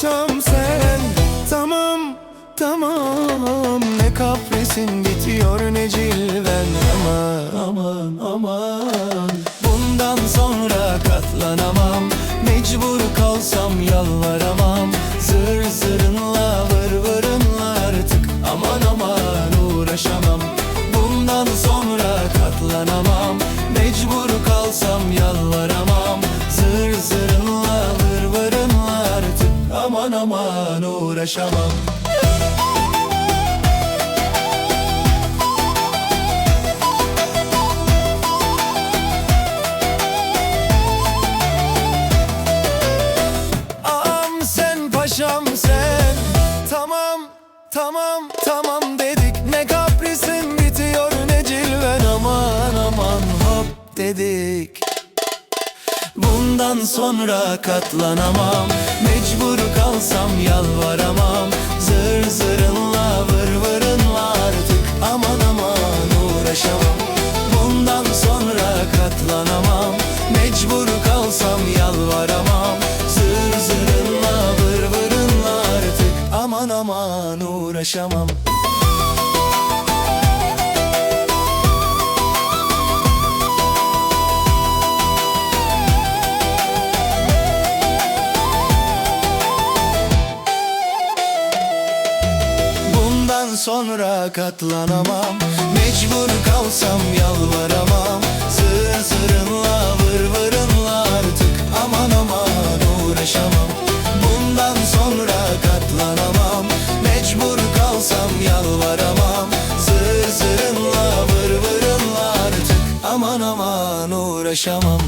akşam sen. Tamam tamam. Ne kapresin bitiyor ne cilven. Aman aman aman. Bundan sonra katlanamam. Mecbur kalsam yalvaramam. Zır zırınla vır vırınla artık Aman aman uğraşamam. Bundan sonra katlanamam. Mecbur Aman aman uğraşamam. Ağam sen paşam sen. Tamam tamam tamam dedik. Ne kaprisin bitiyor ne cilven. Aman aman hop dedik. Bundan sonra katlanamam. Mecbur kalsam yalvaramam. Zır zırınla vır vırınla artık Aman aman uğraşamam. Bundan sonra katlanamam. Mecbur kalsam yalvaramam. Zır zırınla vır vırınla artık Aman aman uğraşamam Bundan sonra katlanamam. Mecbur kalsam yalvaramam. Zır zırınla vır vırınla artık Aman aman uğraşamam. Bundan sonra katlanamam. Mecbur kalsam yalvaramam. Zır zırınla vır vırınla artık Aman aman uğraşamam